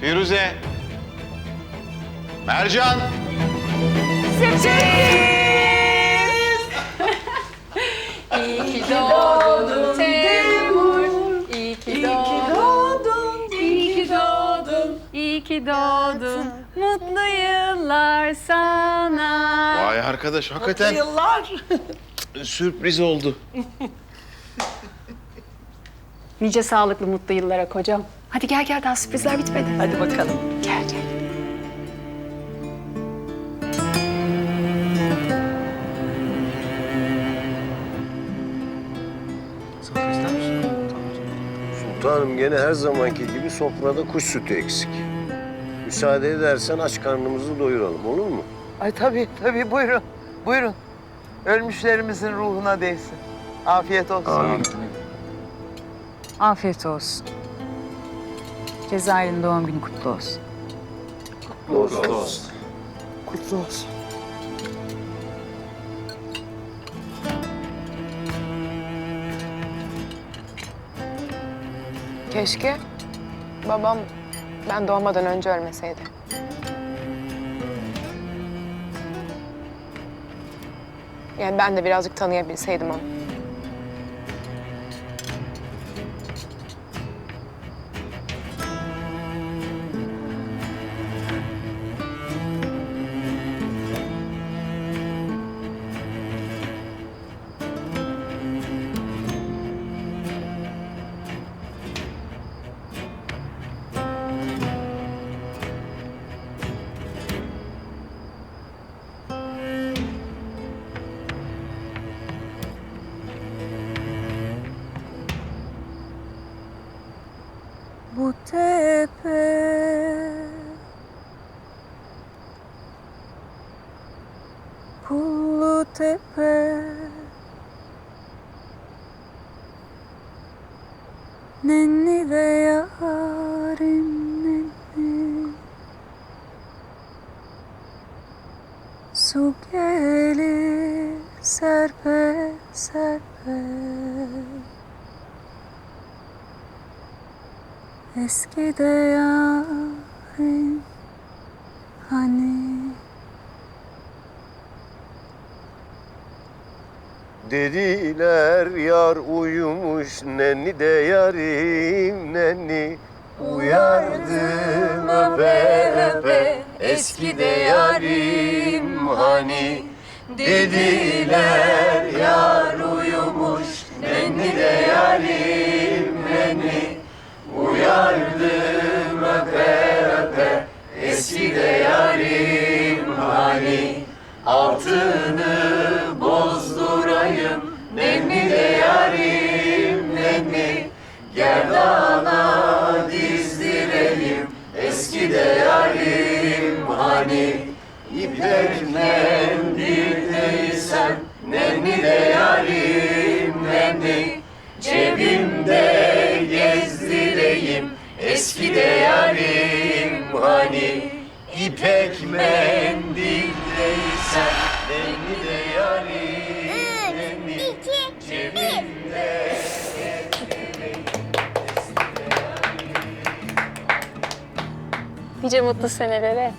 Firuze. Mercan. İyi ki doğdun Temur. İyi ki doğdun. İyi ki doğdun. İyi ki doğdun. Mutlu yıllar sana. Vay arkadaş hakikaten Yıllar. sürpriz oldu. Nice sağlıklı mutlu yıllara kocam. Hadi gel gel daha sürprizler bitmedi. Hadi bakalım. Sultanım gene her zamanki gibi sofrada kuş sütü eksik. Müsaade edersen aç karnımızı doyuralım olur mu? Ay tabii tabii buyurun. Buyurun. Ölmüşlerimizin ruhuna değsin. Afiyet olsun. Afiyet olsun. Cezayir'in doğum günü kutlu olsun. Olsun. olsun. Kutlu olsun. Keşke babam ben doğmadan önce ölmeseydi. Yani ben de birazcık tanıyabilseydim onu. Bu tepe. Pullu tepe. Nenni ve yarim nenni. Su gelir serpe serpe Eski de yarim hani. Dediler yar uyumuş nenni de yarim nenni Uyardım öpe öpe eski de yarim hani. Dediler yar uyumuş nenni de yarim nenni Uyardım öpe eski de yarim hani. Altını bozdurayım nenni de yarim nenni Gerdana dizdireyim eski de yarim hani. İpek mendil değilsen nenni de yarim nenni Cebimde eski de yarim hani İpek mendil değilsen nenni de yarim nenni Cebimde Nice mutlu senelere.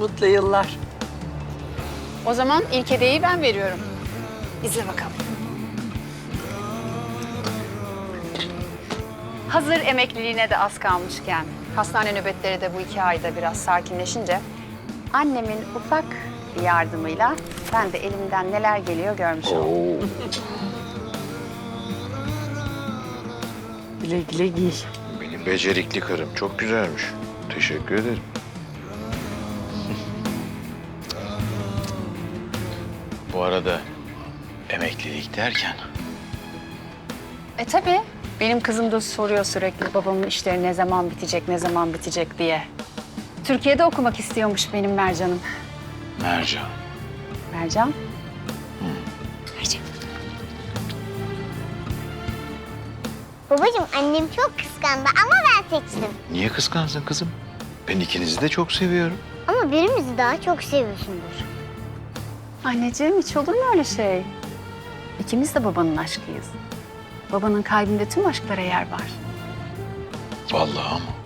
Mutlu yıllar. O zaman ilk hediyeyi ben veriyorum. İzle bakalım. Hazır emekliliğine de az kalmışken, hastane nöbetleri de bu iki ayda biraz sakinleşince... ...annemin ufak bir yardımıyla ben de elimden neler geliyor görmüş oldum. Güle güle giy. Benim becerikli karım çok güzelmiş. Teşekkür ederim. Bu arada emeklilik derken E tabii. Benim kızım da soruyor sürekli babamın işleri ne zaman bitecek, ne zaman bitecek diye. Türkiye'de okumak istiyormuş benim Mercan'ım. Mercan. Mercan? Mercan. Babacığım annem çok kıskandı ama ben seçtim. Niye kıskansın kızım? Ben ikinizi de çok seviyorum. Ama birimizi daha çok seviyorsundur. Anneciğim hiç olur mu öyle şey? İkimiz de babanın aşkıyız. Babanın kalbinde tüm aşklara yer var. Vallahi ama.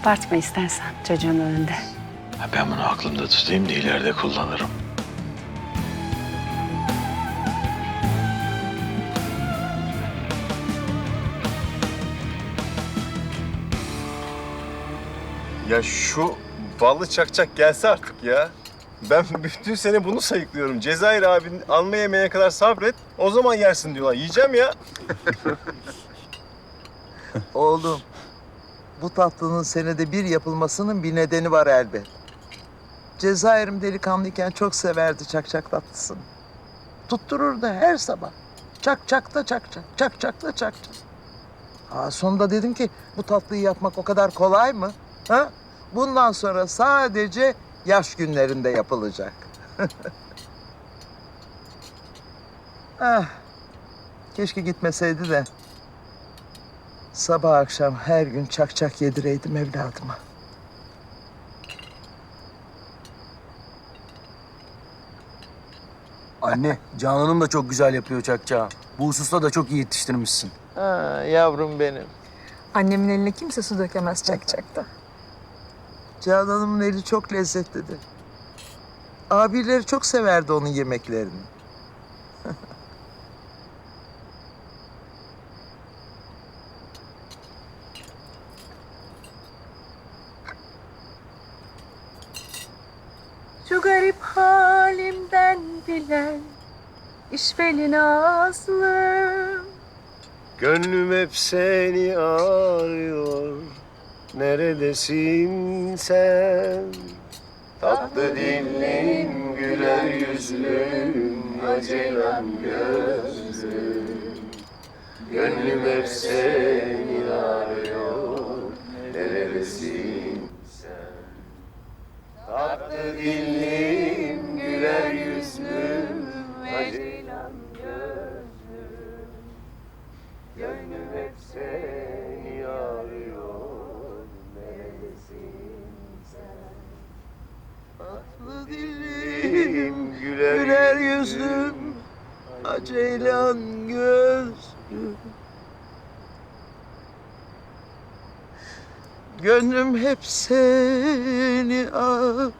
Abartma istersen çocuğun önünde. Ha, Ben bunu aklımda tutayım da ileride kullanırım. Ya şu ballı çakçak gelse artık ya. Ben bütün sene bunu sayıklıyorum. Cezayir abinin alma yemeğine kadar sabret. O zaman yersin diyorlar. Yiyeceğim ya. Oğlum, bu tatlının senede bir yapılmasının bir nedeni var elbet. Cezayir'im delikanlıyken çok severdi çakçak tatlısını. Tuttururdu her sabah. Çak çak da çak çak, çak çak da çak çak. Ha, sonunda dedim ki bu tatlıyı yapmak o kadar kolay mı? Ha? Bundan sonra sadece yaş günlerinde yapılacak. ah, keşke gitmeseydi de Sabah akşam her gün çak çak yedireydim evladıma. Anne, Canan'ım da çok güzel yapıyor çakçağı. Bu hususta da çok iyi yetiştirmişsin. Ha, yavrum benim. Annemin eline kimse su dökemez çakçakta. Canan'ımın eli çok lezzetlidir. Abileri çok severdi onun yemeklerini. Şu garip halimden bilen işveli nazlım. Gönlüm hep seni arıyor. Neredesin sen? Tatlı dillim, güler yüzlüm, acelen gözlüm. Gönlüm hep seni arıyor. Neredesin sen? Tatlı dillim, güler yüzlüm, acelen gözlüm. Gönlüm aceylan gözlüm. Gönlüm hep seni ar